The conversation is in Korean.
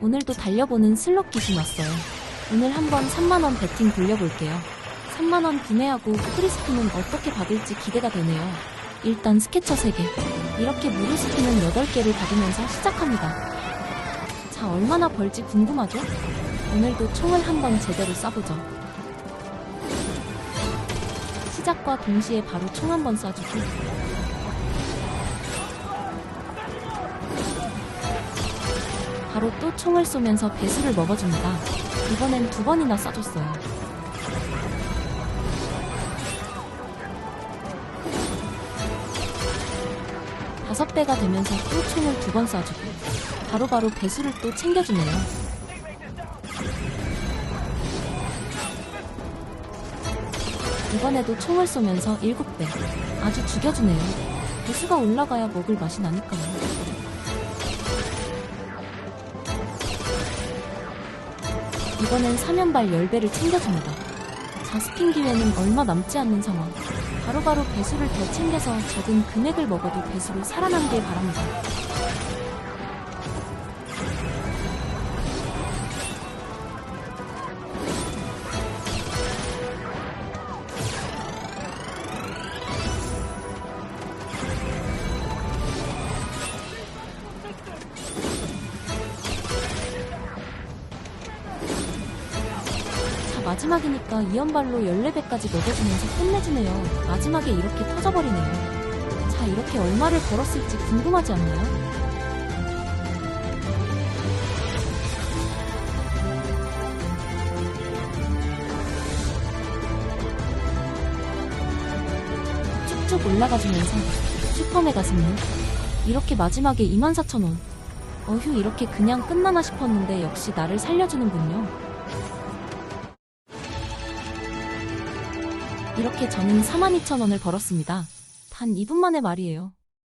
오늘도 달려보는 슬롯 기준 왔어요. 오늘 한번 3만원 배팅 돌려볼게요. 3만원 구매하고 프리스피는 어떻게 받을지 기대가 되네요. 일단 스케쳐 3개. 이렇게 무료 스피는 8개를 받으면서 시작합니다. 자, 얼마나 벌지 궁금하죠? 오늘도 총을 한번 제대로 쏴보죠. 시작과 동시에 바로 총 한번 쏴주고 바로 또 총을 쏘면서 배수를 먹어줍니다. 이번엔 두 번이나 쏴줬어요. 다섯 배가 되면서 또 총을 두 번 쏴주고 바로바로 배수를 또 챙겨주네요. 이번에도 총을 쏘면서 일곱 배 아주 죽여주네요. 배수가 올라가야 먹을 맛이 나니까요. 이번엔 사면발 10배를 챙겨줍니다. 자스핀 기회는 얼마 남지 않는 상황. 바로 바로 배수를 더 챙겨서 적은 금액을 먹어도 배수로 살아남길 바랍니다. 마지막이니까 이연발로 14배까지 먹여주면서 끝내주네요. 마지막에 이렇게 터져버리네요. 자, 이렇게 얼마를 벌었을지 궁금하지 않나요? 쭉쭉 올라가주면서 슈퍼메 가슴님 이렇게 마지막에 24,000원 어휴 이렇게 그냥 끝나나 싶었는데 역시 나를 살려주는군요. 이렇게 저는 42,000원을 벌었습니다. 단 2분 만에 말이에요.